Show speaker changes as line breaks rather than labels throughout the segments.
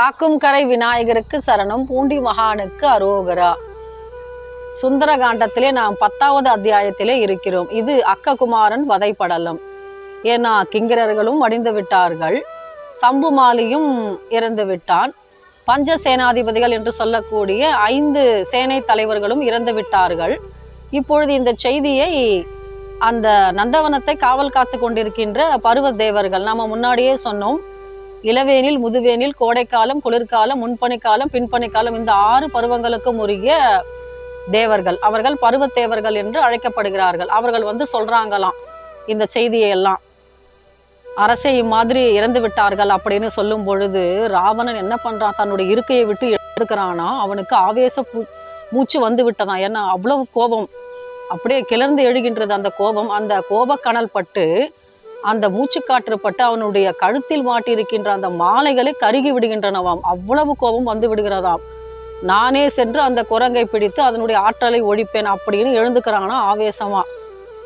காக்கும் கரை விநாயகருக்கு சரணம் பூண்டி மகானுக்கு அரோகரா. சுந்தர காண்டத்திலே நாம் பத்தாவது அத்தியாயத்திலே இருக்கிறோம். இது அக்ககுமாரன் வதைப்படலம். ஏன்னா கிங்கரர்களும் மடிந்து விட்டார்கள். சம்புமாலியும் இறந்து விட்டான். பஞ்ச சேனாதிபதிகள் என்று சொல்லக்கூடிய ஐந்து சேனை தலைவர்களும் இறந்து விட்டார்கள். இப்பொழுது இந்த செய்தியை அந்த நந்தவனத்தை காவல் காத்து கொண்டிருக்கின்ற பருவ தேவர்கள் நாம முன்னாடியே சொன்னோம். இளவேனில் முதுவேனில் கோடைக்காலம் குளிர்காலம் முன்பனைக்காலம் பின்பனைக்காலம் இந்த ஆறு பருவங்களுக்கும் உரிய தேவர்கள். அவர்கள் பருவத்தேவர்கள் என்று அழைக்கப்படுகிறார்கள். அவர்கள் வந்து சொல்றாங்களாம் இந்த செய்தியை எல்லாம் அரசே இம்மாதிரி இறந்து விட்டார்கள் அப்படின்னு சொல்லும் பொழுது ராவணன் என்ன பண்றான்? தன்னுடைய இருக்கையை விட்டு எடுக்கிறானா? அவனுக்கு ஆவேச பூ மூச்சு வந்து விட்டதான் ஏன்னா அவ்வளவு கோபம். அப்படியே கிளர்ந்து எழுகின்றது அந்த கோபம். அந்த கோபக்கனல் பட்டு அந்த மூச்சுக்காற்று பட்டு அவனுடைய கழுத்தில் மாட்டியிருக்கின்ற அந்த மாலைகளை கருகி விடுகின்றனவாம். அவ்வளவு கோபம் வந்து விடுகிறதாம். நானே சென்று அந்த குரங்கை பிடித்து அதனுடைய ஆற்றலை ஒழிப்பேன் அப்படின்னு எழுந்துக்கிறாங்கன்னா ஆவேசமா.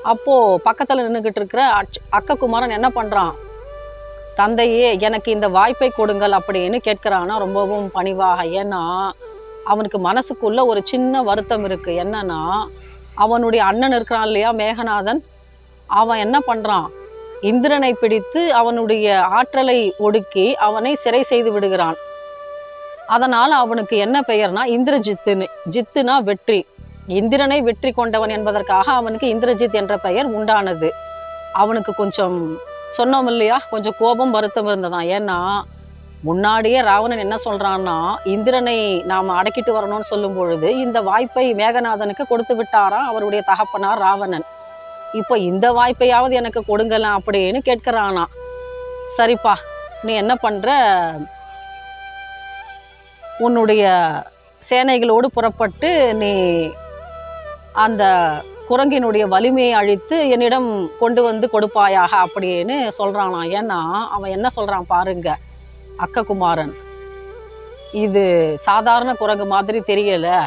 அப்போ பக்கத்துல நின்றுகிட்டு இருக்கிற அச்- அக்ககுமாரன் என்ன பண்றான்? தந்தையே எனக்கு இந்த வாய்ப்பை கொடுங்கள் அப்படின்னு கேட்கிறானா ரொம்பவும் பணிவாக. ஏன்னா அவனுக்கு மனசுக்குள்ள ஒரு சின்ன வருத்தம் இருக்கு. என்னன்னா அவனுடைய அண்ணன் இருக்கிறான் இல்லையா மேகநாதன்? அவன் என்ன பண்றான்? இந்திரனை பிடித்து அவனுடைய ஆற்றலை ஒடுக்கி அவனை சிறை செய்து விடுகிறான். அதனால் அவனுக்கு என்ன பெயர்னா இந்திரஜித்துன்னு. ஜித்துனா வெற்றி. இந்திரனை வெற்றி கொண்டவன் என்பதற்காக அவனுக்கு இந்திரஜித் என்ற பெயர் உண்டானது. அவனுக்கு கொஞ்சம் சொன்னோம் இல்லையா? கொஞ்சம் கோபம் வருத்தம் இருந்ததான் ஏன்னா முன்னாடியே ராவணன் என்ன சொல்றான்னா இந்திரனை நாம் அடக்கிட்டு வரணும்னு சொல்லும் பொழுது இந்த வாய்ப்பை மேகநாதனுக்கு கொடுத்து விட்டாராம் அவருடைய தகப்பனார் ராவணன். இப்போ இந்த வாய்ப்பையாவது எனக்கு கொடுங்கலாம் அப்படின்னு கேட்கிறானா. சரிப்பா நீ என்ன பண்ற? உன்னுடைய சேனைகளோடு புறப்பட்டு நீ அந்த குரங்கினுடைய வலிமையை அழித்து என்னிடம் கொண்டு வந்து கொடுப்பாயாக அப்படின்னு சொல்கிறானா ஏன்னா அவன் என்ன சொல்கிறான் பாருங்க அக்ககுமாரன். இது சாதாரண குரங்கு மாதிரி தெரியலை.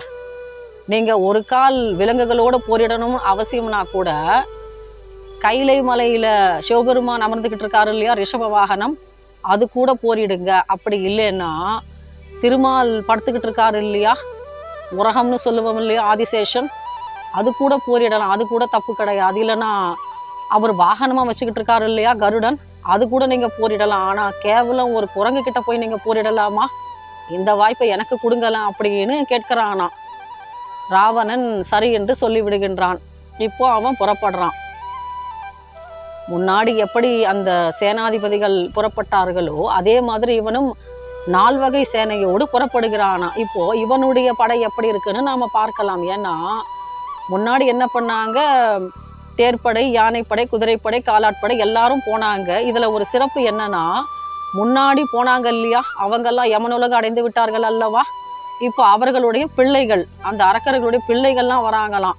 நீங்கள் ஒரு கால் விலங்குகளோடு போரிடணும்னு அவசியம்னா கூட கைலை மலையில் சிவபெருமான் அமர்ந்துக்கிட்டு இருக்காரு இல்லையா? ரிஷப வாகனம். அது கூட போரிடுங்க. அப்படி இல்லைன்னா திருமால் படுத்துக்கிட்டு இருக்காரு இல்லையா? உரகம்னு சொல்லுவோம் இல்லையா? ஆதிசேஷன். அது கூட போரிடலாம். அது கூட தப்பு கிடையாது. இல்லைன்னா அவர் வாகனமாக வச்சுக்கிட்டு இருக்காரு இல்லையா? கருடன். அது கூட நீங்கள் போரிடலாம். ஆனால் கேவலம் ஒரு குரங்கு கிட்ட போய் நீங்கள் போரிடலாமா? இந்த வாய்ப்பை எனக்கு கொடுங்கலாம் அப்படின்னு கேட்கிறானா ராவணன் சரி என்று சொல்லிவிடுகின்றான். இப்போ அவன் புறப்படுறான். முன்னாடி எப்படி அந்த சேனாதிபதிகள் புறப்பட்டார்களோ அதே மாதிரி இவனும் நால்வகை சேனையோடு புறப்படுகிறானா. இப்போ இவனுடைய படை எப்படி இருக்குன்னு நாம் பார்க்கலாம். ஏன்னா முன்னாடி என்ன பண்ணாங்க? தேர்ப்படை யானைப்படை குதிரைப்படை காலாட்படை எல்லாரும் போனாங்க. இதில் ஒரு சிறப்பு என்னன்னா முன்னாடி போனாங்க இல்லையா? அவங்கெல்லாம் யமனுலகம் அடைந்து விட்டார்கள் அல்லவா? இப்போ அவர்களுடைய பிள்ளைகள் அந்த அரக்கர்களுடைய பிள்ளைகள்லாம் வராங்களாம்.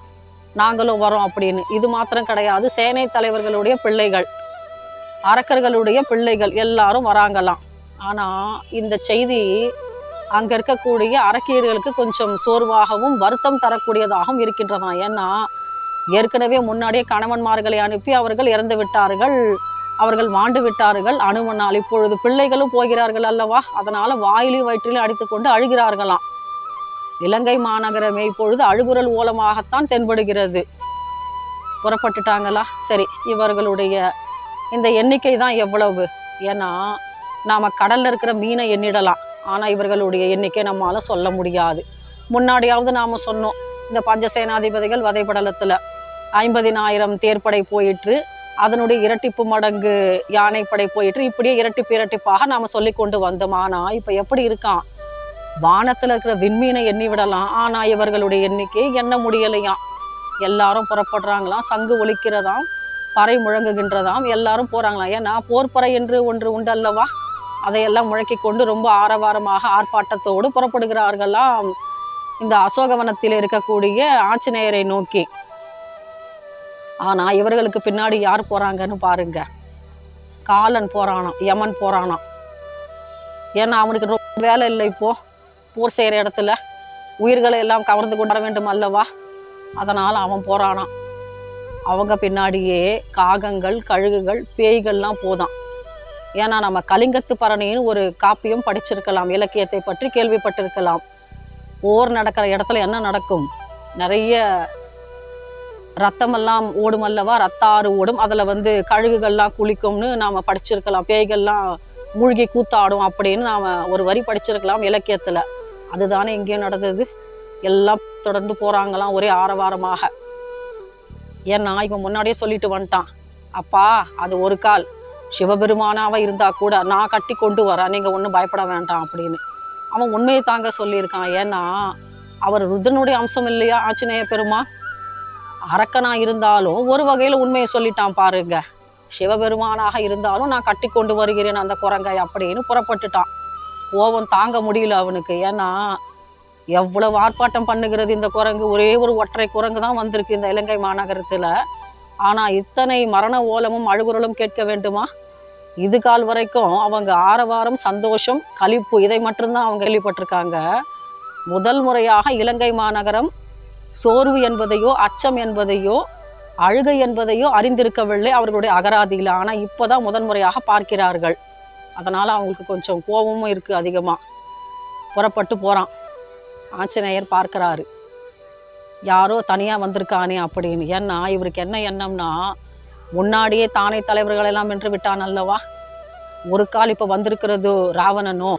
நாங்களும் வரோம் அப்படின்னு. இது மாத்திரம் கிடையாது. சேனை தலைவர்களுடைய பிள்ளைகள் அரக்கர்களுடைய பிள்ளைகள் எல்லாரும் வராங்களாம். ஆனால் இந்த செய்தி அங்கே இருக்கக்கூடிய அரக்கியர்களுக்கு கொஞ்சம் சோர்வாகவும் வருத்தம் தரக்கூடியதாகவும் இருக்கின்றதாம் ஏன்னா ஏற்கனவே முன்னாடியே கணவன்மார்களை அனுப்பி அவர்கள் இறந்து விட்டார்கள். அவர்கள் மாண்டு விட்டார்கள். அனுமனால் இப்பொழுது பிள்ளைகளும் போகிறார்கள் அல்லவா? அதனால் வாயிலையும் வயிற்றிலையும் அடித்துக்கொண்டு அழுகிறார்களாம். இலங்கை மாநகரமே இப்பொழுது அழுகுரல் ஓலமாகத்தான் தென்படுகிறது. புறப்பட்டுட்டாங்களா? சரி இவர்களுடைய இந்த எண்ணிக்கை தான் எவ்வளவு? ஏன்னா நாம் கடலில் இருக்கிற மீனை எண்ணிடலாம். ஆனால் இவர்களுடைய எண்ணிக்கை நம்மளால் சொல்ல முடியாது. முன்னாடியாவது நாம் சொன்னோம் இந்த பஞ்சசேனாதிபதிகள் வதைப்படலத்தில் ஐம்பதினாயிரம் தேர்ப்படை போயிற்று அதனுடைய இரட்டிப்பு மடங்கு யானைப்படை போயிற்று இப்படியே இரட்டிப்பு இரட்டிப்பாக நாம் சொல்லி கொண்டு வந்தோம். ஆனால் இப்போ எப்படி இருக்கான்? வானத்தில் இருக்கிற விண்மீனை எண்ணி விடலாம். ஆனால் இவர்களுடைய எண்ணிக்கை எண்ண முடியலையாம் எல்லாரும் புறப்படுறாங்களாம். சங்கு ஒலிக்கிறதாம். பறை முழங்குகின்றதாம். எல்லாரும் போகிறாங்களாம் ஏன்னா போர்ப்பறை என்று ஒன்று உண்டு அல்லவா அதையெல்லாம் முழக்கி கொண்டு ரொம்ப ஆரவாரமாக ஆர்ப்பாட்டத்தோடு புறப்படுகிறார்களாம். இந்த அசோகவனத்தில் இருக்கக்கூடிய ஆஞ்சநேயரை நோக்கி. ஆனால் இவர்களுக்கு பின்னாடி யார் போகிறாங்கன்னு பாருங்க. காலன் போறானாம். யமன் போறானாம். ஏன்னா அவனுக்கு ரொம்ப வேலை இல்லை இப்போ. போர் செய்கிற இடத்துல உயிர்களை எல்லாம் கவர்ந்து கொண்டு வர வேண்டும் அல்லவா? அதனால் அவன் போகிறானான் அவங்க பின்னாடியே காகங்கள் கழுகுகள் பேய்கள்லாம் போதான். ஏன்னா நம்ம கலிங்கத்து பரணின்னு ஒரு காப்பியம் படிச்சிருக்கலாம் இலக்கியத்தை பற்றி கேள்விப்பட்டிருக்கலாம். போர் நடக்கிற இடத்துல என்ன நடக்கும்? நிறைய ரத்தமெல்லாம் ஓடும் அல்லவா? ரத்த ஆறு ஓடும். அதில் வந்து கழுகுகள்லாம் குளிக்கும்னு நாம் படிச்சிருக்கலாம். பேய்கள்லாம் மூழ்கி கூத்தாடும் அப்படின்னு நாம் ஒரு வரி படிச்சிருக்கலாம் இலக்கியத்தில். அதுதானே எங்கேயோ நடந்தது. எல்லாம் தொடர்ந்து போகிறாங்களாம் ஒரே ஆரவாரமாக. ஏன்னா இவன் முன்னாடியே சொல்லிட்டு வந்துட்டான். அப்பா அது ஒரு கால். சிவபெருமானாவாக இருந்தால் கூட நான் கட்டி கொண்டு வரேன். நீங்கள் ஒன்றும் பயப்பட வேண்டாம் அப்படின்னு. அவன் உண்மையை தாங்க சொல்லியிருக்கான். ஏன்னா அவர் ருதனுடைய அம்சம் இல்லையா ஆஞ்சநேய பெருமான் அரக்கனா இருந்தாலும் ஒரு வகையில் உண்மையை சொல்லிட்டான் பாருங்க. சிவபெருமானாக இருந்தாலும் நான் கட்டி கொண்டு வருகிறேன் அந்த குரங்கை அப்படின்னு புறப்பட்டுட்டான். கோபம் தாங்க முடியல அவனுக்கு. ஏன்னா எவ்வளவு ஆர்ப்பாட்டம் பண்ணுகிறது இந்த குரங்கு? ஒரே ஒரு ஒற்றை குரங்கு தான் வந்திருக்கு இந்த இலங்கை மாநகரத்தில். ஆனால் இத்தனை மரண ஓலமும் அழுகுரலும் கேட்க வேண்டுமா? இது கால் வரைக்கும் அவங்க ஆரவாரம் சந்தோஷம் கழிப்பு இதை மட்டும்தான் அவங்க கேள்விப்பட்டிருக்காங்க. முதல் முறையாக இலங்கை மாநகரம் சோர்வு என்பதையோ அச்சம் என்பதையோ அழுகை என்பதையோ அறிந்திருக்கவில்லை அவர்களுடைய அகராதியில். ஆனால் இப்போதான் தான் முதன்முறையாக பார்க்கிறார்கள். அதனால் அவங்களுக்கு கொஞ்சம் கோபமும் இருக்குது அதிகமாக புறப்பட்டு போகிறான் ஆஞ்சநேயர் பார்க்குறாரு. யாரோ தனியாக வந்திருக்கானே அப்படின்னு. ஏன்னா இவருக்கு என்ன எண்ணம்னா முன்னாடியே தானே தலைவர்கள் எல்லாம் வென்று விட்டான் அல்லவா? ஒரு கால் இப்போ வந்திருக்கிறது ராவணனோ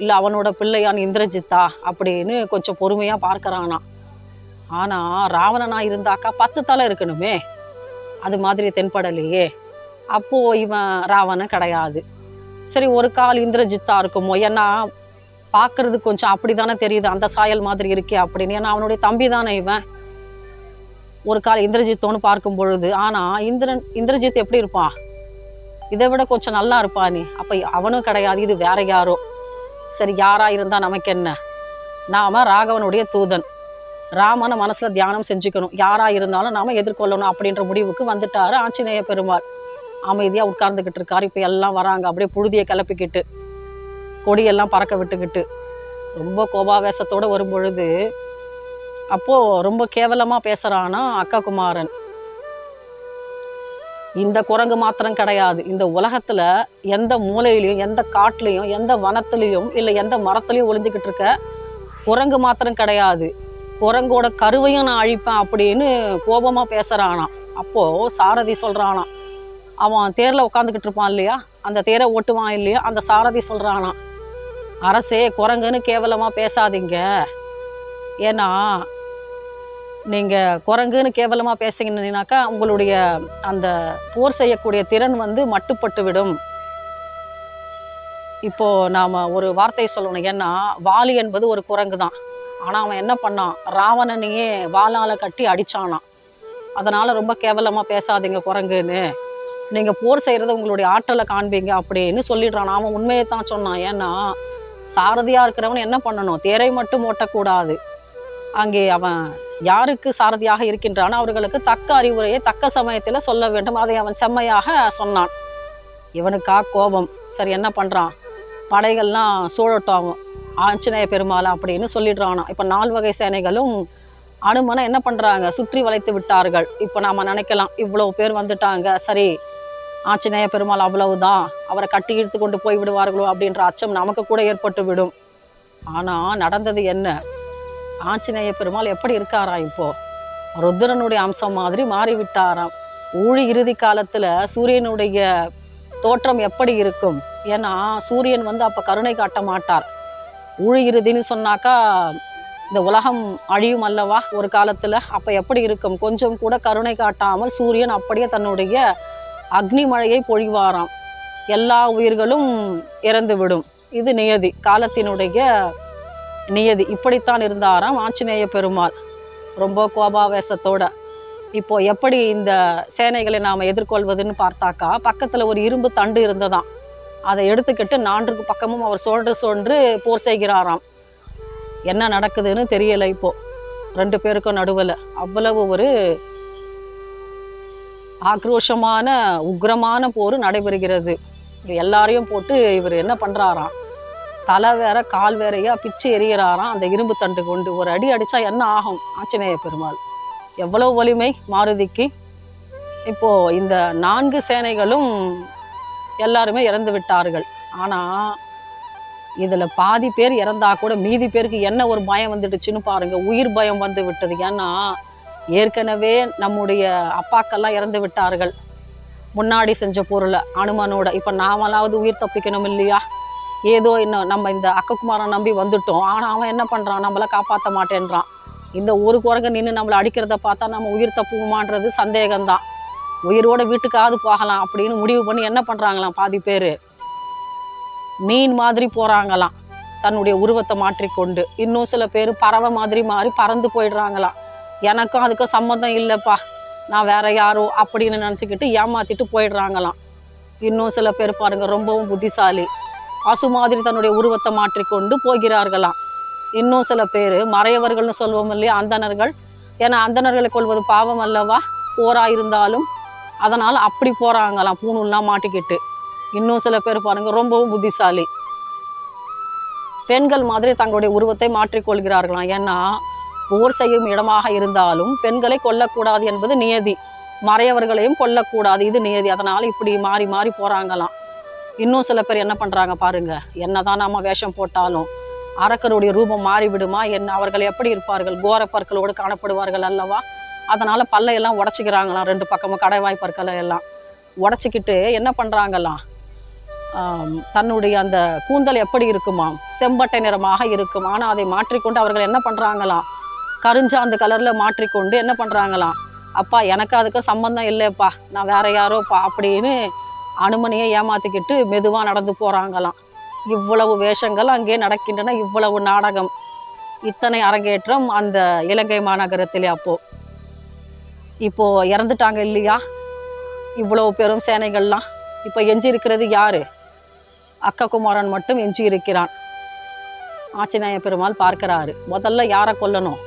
இல்லை அவனோட பிள்ளையான் இந்திரஜித்தா அப்படின்னு கொஞ்சம் பொறுமையாக பார்க்குறானா ஆனால் ராவணனா இருந்தாக்கா பத்து தலை இருக்கணுமே. அது மாதிரி தென்படலையே. அப்போது இவன் ராவணன் கிடையாது. சரி ஒரு கால் இந்திரஜித்தா இருக்குமோ? ஏன்னா பார்க்கறது கொஞ்சம் அப்படிதானே தெரியுது அந்த சாயல் மாதிரி இருக்கே அப்படின்னு. ஏன்னா அவனுடைய தம்பி தானே இவன்? ஒரு கால் இந்திரஜித்தோன்னு பார்க்கும் பொழுது ஆனா இந்திரன் இந்திரஜித் எப்படி இருப்பான் இதை விட கொஞ்சம் நல்லா இருப்பா நீ. அப்ப அவனும் கிடையாது இது வேற யாரோ? சரி யாரா இருந்தா நமக்கு என்ன? நாம ராகவனுடைய தூதன். ராமனை மனசுல தியானம் செஞ்சுக்கணும். யாரா இருந்தாலும் நாம எதிர்கொள்ளணும் அப்படின்ற முடிவுக்கு வந்துட்டாரு ஆஞ்சநேய பெருமாள். அமைதியாக உட்கார்ந்துக்கிட்டு இருக்காரு. இப்போ எல்லாம் வராங்க. அப்படியே புழுதியை கிளப்பிக்கிட்டு கொடியெல்லாம் பறக்க விட்டுக்கிட்டு ரொம்ப கோபாவேசத்தோடு வரும் பொழுது ரொம்ப கேவலமாக பேசுகிறான்னா அக்கா குமாரன். இந்த குரங்கு மாத்திரம் கிடையாது. இந்த உலகத்தில் எந்த மூலையிலையும் எந்த காட்டுலையும் எந்த வனத்துலேயும் இல்லை எந்த மரத்துலையும் ஒளிஞ்சிக்கிட்டு இருக்க குரங்கு மாத்திரம் கிடையாது. குரங்கோட கருவையும் நான் அழிப்பேன் அப்படின்னு கோபமாக பேசுகிறானா அப்போது சாரதி சொல்கிறானா அவன் தேரில் உட்காந்துக்கிட்டு இருப்பான் இல்லையா? அந்த தேரை ஓட்டுவான் இல்லையா? அந்த சாரதி சொல்கிறானா அரசே குரங்குன்னு கேவலமாக பேசாதீங்க. ஏன்னா நீங்கள் குரங்குன்னு கேவலமாக பேசுங்கன்னாக்கா உங்களுடைய அந்த போர் செய்யக்கூடிய திறன் வந்து மட்டுப்பட்டு விடும் இப்போது நாம் ஒரு வார்த்தை சொல்லணும். ஏன்னா வாலி என்பது ஒரு குரங்கு தான் ஆனால் அவன் என்ன பண்ணான்? ராவணனையே வாளால் கட்டி அடித்தானான் அதனால் ரொம்ப கேவலமாக பேசாதீங்க குரங்குன்னு. நீங்கள் போர் செய்கிறத உங்களுடைய ஆற்றலை காண்பீங்க அப்படின்னு சொல்லிடுறான். அவன் உண்மையை தான் சொன்னான். ஏன்னா சாரதியாக இருக்கிறவன் என்ன பண்ணணும்? தேரை மட்டும் ஓட்டக்கூடாது. அங்கே அவன் யாருக்கு சாரதியாக இருக்கின்றானோ அவர்களுக்கு தக்க அறிவுரையை தக்க சமயத்தில் சொல்ல வேண்டும். அதை அவன் செம்மையாக சொன்னான். இவனுக்கா கோபம்? சரி என்ன பண்ணுறான் படைகள்லாம் சூழட்டும். அவன் ஆஞ்சநேய பெருமாள் அப்படின்னு சொல்லிடுறானா. இப்போ நால் வகை சேனைகளும் அனுமனை என்ன பண்ணுறாங்க சுற்றி வளைத்து விட்டார்கள். இப்போ நாம் நினைக்கலாம். இவ்வளோ பேர் வந்துட்டாங்க. சரி ஆஞ்சநேய பெருமாள் அவ்வளவுதான். அவரை கட்டி இழுத்து கொண்டு போய் விடுவார்களோ அப்படின்ற அச்சம் நமக்கு கூட ஏற்பட்டு விடும். ஆனால் நடந்தது என்ன? ஆஞ்சநேய பெருமாள் எப்படி இருக்காரா இப்போ? ருத்ரனுடைய அம்சம் மாதிரி மாறிவிட்டாராம். ஊழி இறுதி காலத்தில் சூரியனுடைய தோற்றம் எப்படி இருக்கும்? ஏன்னா சூரியன் வந்து அப்போ கருணை காட்ட மாட்டார். ஊழி இறுதின்னு சொன்னாக்கா இந்த உலகம் அழியும் அல்லவா? ஒரு காலத்தில் அப்போ எப்படி இருக்கும்? கொஞ்சம் கூட கருணை காட்டாமல் சூரியன் அப்படியே தன்னுடைய அக்னி மழையை பொழிவாராம். எல்லா உயிர்களும் இறந்துவிடும். இது நியதி. காலத்தினுடைய நியதி. இப்படித்தான் இருந்தாராம் ஆஞ்சநேய பெருமாள். ரொம்ப கோபாவேசத்தோட. இப்போ எப்படி இந்த சேனைகளை நாம் எதிர்கொள்வதுன்னு பார்த்தாக்கா பக்கத்தில் ஒரு இரும்பு தண்டு இருந்ததாம். அதை எடுத்துக்கிட்டு நான்கு பக்கமும் அவர் சோன்று சோன்று போர் செய்கிறாராம். என்ன நடக்குதுன்னு தெரியலை இப்போது ரெண்டு பேருக்கும் நடுவில். அவ்வளவு ஒரு ஆக்ரோஷமான உக்ரமான போர் நடைபெறுகிறது. எல்லாரையும் போட்டு இவர் என்ன பண்ணுறாராம் தலை வேற கால் வேறையா பிச்சு எறிகிறாராம் அந்த இரும்பு தண்டு கொண்டு. ஒரு அடி அடித்தா என்ன ஆகும்? ஆஞ்சநேய பெருமாள். எவ்வளவு வலிமை மாருதிக்கு? இப்போது இந்த நான்கு சேனைகளும் எல்லாருமே இறந்து விட்டார்கள். ஆனால் இதில் பாதி பேர் இறந்தா கூட மீதி பேருக்கு என்ன ஒரு பயம் வந்துடுச்சுன்னு பாருங்கள் உயிர் பயம் வந்து விட்டது. ஏன்னா ஏற்கனவே நம்முடைய அப்பாக்கெல்லாம் இறந்து விட்டார்கள். முன்னாடி செஞ்ச பொருளை அனுமனோட. இப்போ நாமளாவது உயிர் தப்பிக்கணும் இல்லையா? ஏதோ இன்னும் நம்ம இந்த அக்கக்குமாரை நம்பி வந்துட்டோம். ஆனால் அவன் என்ன பண்ணுறான் நம்மளை காப்பாற்ற மாட்டேன்றான். இந்த ஒரு குரங்கு நின்று நம்மளை அடிக்கிறத பார்த்தா நம்ம உயிர் தப்புமான்றது சந்தேகம்தான். உயிரோட வீட்டுக்காவது போகலாம் அப்படின்னு முடிவு பண்ணி என்ன பண்ணுறாங்களாம் பாதி பேர்? மீன் மாதிரி போகிறாங்களாம் தன்னுடைய உருவத்தை மாற்றிக்கொண்டு. இன்னும் சில பேர் பறவை மாதிரி மாறி பறந்து போயிடுறாங்களாம். எனக்கும் அதுக்கும் சம்மந்தம் இல்லைப்பா. நான் வேற யாரோ அப்படின்னு நினச்சிக்கிட்டு ஏமாத்திட்டு போயிடுறாங்களாம். இன்னும் சில பேர் பாருங்க ரொம்பவும் புத்திசாலி. பசு மாதிரி தன்னுடைய உருவத்தை மாற்றிக்கொண்டு போகிறார்களாம். இன்னும் சில பேர் மறையவர்கள்னு சொல்லுவோம் இல்லையா அந்தணர்கள். ஏன்னா அந்தணர்களை கொள்வது பாவம் அல்லவா? போராக இருந்தாலும் அதனால் அப்படி போகிறாங்களாம் பூணூல்லாம் மாட்டிக்கிட்டு. இன்னும் சில பேர் பாருங்கள் ரொம்பவும் புத்திசாலி. பெண்கள் மாதிரி தங்களுடைய உருவத்தை மாற்றிக்கொள்கிறார்களாம். ஏன்னா போர் செய்யும் இடமாக இருந்தாலும் பெண்களை கொல்லக்கூடாது என்பது நியதி. மறையவர்களையும் கொல்லக்கூடாது இது நியதி. அதனால் இப்படி மாறி மாறி போகிறாங்களாம் இன்னும் சில பேர் என்ன பண்ணுறாங்க பாருங்கள் என்ன என்னதான் நாம் வேஷம் போட்டாலும் அரக்கருடைய ரூபம் மாறிவிடுமா? என்ன அவர்கள் எப்படி இருப்பார்கள்? கோர பற்களோடு காணப்படுவார்கள் அல்லவா? அதனால் பல்லையெல்லாம் உடச்சிக்கிறாங்களாம் ரெண்டு பக்கமும் கடைவாய் பற்களை எல்லாம். உடச்சிக்கிட்டு என்ன பண்ணுறாங்களாம் தன்னுடைய அந்த கூந்தல் எப்படி இருக்குமாம்? செம்பட்டை நிறமாக இருக்கும். ஆனால் அதை மாற்றிக்கொண்டு அவர்கள் என்ன பண்ணுறாங்களாம் கருஞ்சா அந்த கலரில் மாற்றிக்கொண்டு என்ன பண்ணுறாங்களாம் அப்பா எனக்கு அதுக்கு சம்பந்தம் இல்லைப்பா நான் வேற யாரோப்பா அப்படின்னு அனுமனியை ஏமாத்திக்கிட்டு மெதுவாக நடந்து போகிறாங்களாம் இவ்வளவு வேஷங்கள் அங்கே நடக்கின்றன இவ்வளவு நாடகம். இத்தனை அரங்கேற்றம் அந்த இலங்கை மாநகரத்திலே அப்போது இப்போது இறந்துட்டாங்க இல்லையா? இவ்வளவு பெரும் சேனைகள்லாம். இப்போ எஞ்சி இருக்கிறது யாரு அக்ககுமாரன் மட்டும் எஞ்சி இருக்கிறான் ஆஞ்சநேய பெருமாள் பார்க்குறாரு. முதல்ல யாரை கொல்லணும்?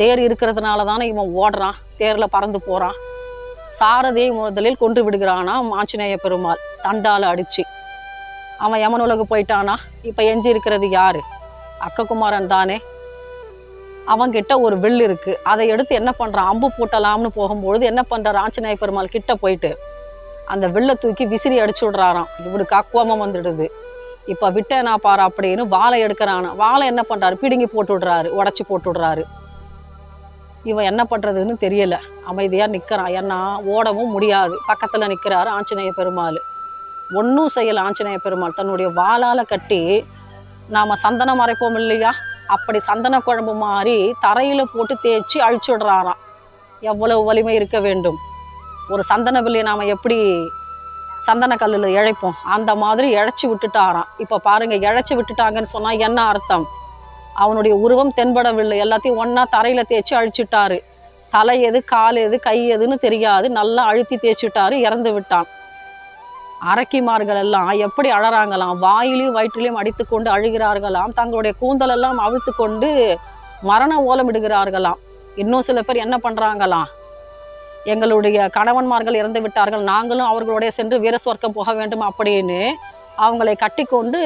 தேர் இருக்கிறதுனால தானே இவன் ஓடுறான் தேரில் பறந்து போகிறான் சாரதியை முதலில் கொன்று விடுகிறானா மாச்சினேய பெருமாள். தண்டால் அடிச்சு. அவன் யமனுலகு போயிட்டானா இப்போ எஞ்சி இருக்கிறது யாரு? அக்ககுமாரன் தானே. அவங்கிட்ட ஒரு வில் இருக்கு. அதை எடுத்து என்ன பண்ணுறான் அம்பு பூட்டலாம்னு போகும்பொழுது என்ன பண்ணுறான் ஆஞ்சநேய பெருமாள் கிட்ட போயிட்டு. அந்த வில்லை தூக்கி விசிறி அடிச்சு விடுறாராம். இவனுக்கு அக்குவமம் வந்துடுது. இப்போ விட்டேனா பாரு அப்படின்னு வாழை எடுக்கிறானா. வாழை என்ன பண்ணுறாரு பிடுங்கி போட்டு விடுறாரு உடச்சி போட்டு விடுறாரு. இவன் என்ன பண்ணுறதுன்னு தெரியல. அமைதியாக நிற்கிறான் ஏன்னா ஓடவும் முடியாது. பக்கத்தில் நிற்கிறார் ஆஞ்சநேய பெருமாள். ஒன்றும் செய்யல ஆஞ்சநேய பெருமாள். தன்னுடைய வாளால் கட்டி நாம் சந்தனம் மறைப்போம் இல்லையா? அப்படி சந்தன குழம்பு மாதிரி தரையில் போட்டு தேய்ச்சி அழிச்சுடுறாராம் எவ்வளவு வலிமை இருக்க வேண்டும். ஒரு சந்தன பிள்ளையை நாம் எப்படி சந்தன கல்லில் இழைப்போம்? அந்த மாதிரி இழைச்சி விட்டுட்டாராம். இப்போ பாருங்கள் இழைச்சி விட்டுட்டாங்கன்னு சொன்னால் என்ன அர்த்தம்? அவனுடைய உருவம் தென்படவில்லை. எல்லாத்தையும் ஒன்றா தரையில் தேய்ச்சி அழிச்சிட்டாரு. தலை எது கால் எது கை எதுன்னு தெரியாது. நல்லா அழுத்தி தேய்ச்சிட்டாரு இறந்து விட்டான். அரக்கிமார்கள் எல்லாம் எப்படி அழறாங்களாம். வாயிலையும் வயிற்றிலையும் அடித்து கொண்டு அழுகிறார்களாம். தங்களுடைய கூந்தலெல்லாம் அவிழ்த்து கொண்டு மரண ஓலமிடுகிறார்களாம் இன்னும் சில பேர் என்ன பண்ணுறாங்களாம் எங்களுடைய கணவன்மார்கள் இறந்து விட்டார்கள். நாங்களும் அவர்களுடைய சென்று வீர சொர்க்கம் போக வேண்டும் அப்படின்னு அவங்களை கட்டிக்கொண்டு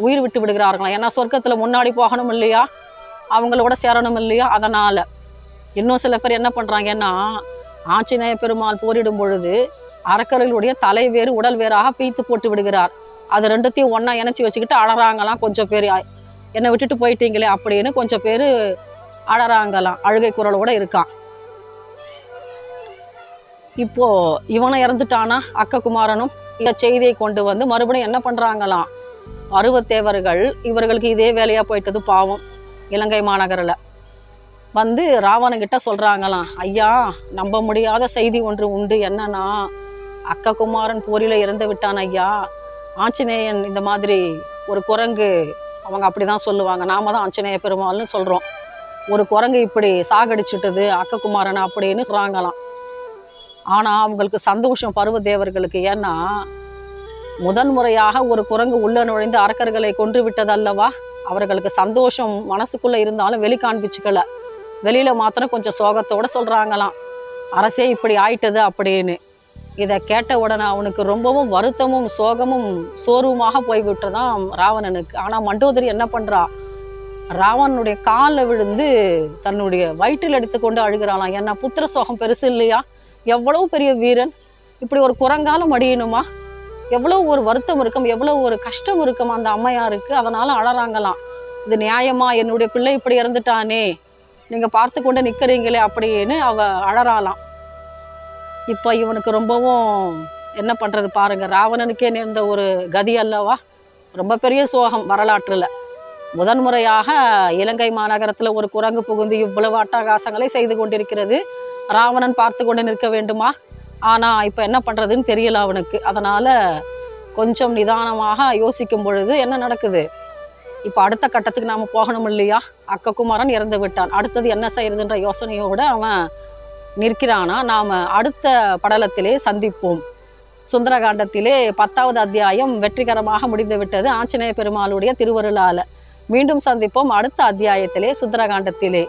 உயிர் விட்டு விடுகிறார்களாம் ஏன்னா சொர்க்கத்தில் முன்னாடி போகணும் இல்லையா? அவங்களோட சேரணும் இல்லையா? அதனால். இன்னும் சில பேர் என்ன பண்ணுறாங்கன்னா ஆஞ்சநேய பெருமாள் போரிடும் பொழுது அரக்கர்களுடைய தலை வேறு உடல் வேறாக பீத்து போட்டு விடுகிறார். அது ரெண்டுத்தையும் ஒன்றா இணைச்சி வச்சுக்கிட்டு அழறாங்களாம் கொஞ்சம் பேர். என்னை விட்டுட்டு போயிட்டீங்களே அப்படின்னு கொஞ்சம் பேர் அழறாங்களாம். அழுகை குரலோடு இருக்கான். இப்போ இவனை இறந்துட்டானா? அக்ககுமாரனும் இந்த செய்தியை கொண்டு வந்து மறுபடியும் என்ன பண்றாங்களாம்? பருவத்தேவர்கள் இவர்களுக்கு இதே வேலையா போயிட்டது பாவம் இலங்கை மாநகரில். வந்து ராவணங்கிட்ட சொல்கிறாங்களாம் ஐயா நம்ப முடியாத செய்தி ஒன்று உண்டு. என்னன்னா அக்ககுமாரன் போரில் இறந்து விட்டான் ஐயா. ஆஞ்சநேயன் இந்த மாதிரி ஒரு குரங்கு அவங்க அப்படி தான் சொல்லுவாங்க. நாம தான் ஆஞ்சநேய பெருமாள்னு சொல்கிறோம் ஒரு குரங்கு இப்படி சாகடிச்சுட்டுது அக்ககுமாரன் அப்படின்னு சொல்கிறாங்களாம் ஆனால் அவங்களுக்கு சந்தோஷம் பருவ தேவர்களுக்கு ஏன்னா முதன்முறையாக ஒரு குரங்கு உள்ள நுழைந்து அரக்கர்களை கொன்று விட்டது அல்லவா அவர்களுக்கு சந்தோஷம் மனசுக்குள்ளே இருந்தாலும் வெளி காண்பிச்சுக்கல. வெளியில் மாத்திரம் கொஞ்சம் சோகத்தோடு சொல்கிறாங்களாம் அரசே இப்படி ஆயிட்டது அப்படின்னு. இதை கேட்ட உடனே அவனுக்கு ரொம்பவும் வருத்தமும் சோகமும் சோர்வுமாக போய்விட்டதான் ராவணனுக்கு. ஆனால் மண்டோதரி என்ன பண்ணுறா ராவணனுடைய காலில் விழுந்து தன்னுடைய வயிற்றில் எடுத்துக்கொண்டு அழுகிறாளாம். ஏன்னா புத்திர சோகம் பெருசு இல்லையா? எவ்வளவு பெரிய வீரன்? இப்படி ஒரு குரங்காலம் மடியணுமா எவ்வளோ ஒரு வருத்தம் இருக்கும் எவ்வளோ ஒரு கஷ்டம் இருக்கும் அந்த அம்மையாருக்கு. அதனால அழறாங்களாம். இது நியாயமா? என்னுடைய பிள்ளை இப்படி இறந்துட்டானே. நீங்க பார்த்து கொண்டு நிக்கிறீங்களே அப்படின்னு அவ அழறாளாம். இப்போ இவனுக்கு ரொம்பவும் என்ன பண்றது பாருங்க. ராவணனுக்கே நேர்ந்த ஒரு கதி அல்லவா? ரொம்ப பெரிய சோகம் வரலாற்றுல. முதன்முறையாக இலங்கை மாநகரத்தில் ஒரு குரங்கு புகுந்து இவ்வளவு அட்டகாசங்களை செய்து கொண்டிருக்கிறது. ராவணன் பார்த்து கொண்டு நிற்க வேண்டுமா? ஆனால் இப்போ என்ன பண்ணுறதுன்னு தெரியல அவனுக்கு. அதனால் கொஞ்சம் நிதானமாக யோசிக்கும் பொழுது என்ன நடக்குது? இப்போ அடுத்த கட்டத்துக்கு நாம் போகணும் இல்லையா? அக்ககுமாரன் இறந்து விட்டான். அடுத்தது என்ன செய்யறதுன்ற யோசனையோடு அவன் நிற்கிறானா? நாம் அடுத்த படலத்திலே சந்திப்போம். சுந்தரகாண்டத்திலே பத்தாவது அத்தியாயம் வெற்றிகரமாக முடிந்து விட்டது ஆஞ்சநேய பெருமாளுடைய திருவருளால். மீண்டும் சந்திப்போம் அடுத்த அத்தியாயத்திலே சுந்தரகாண்டத்திலே.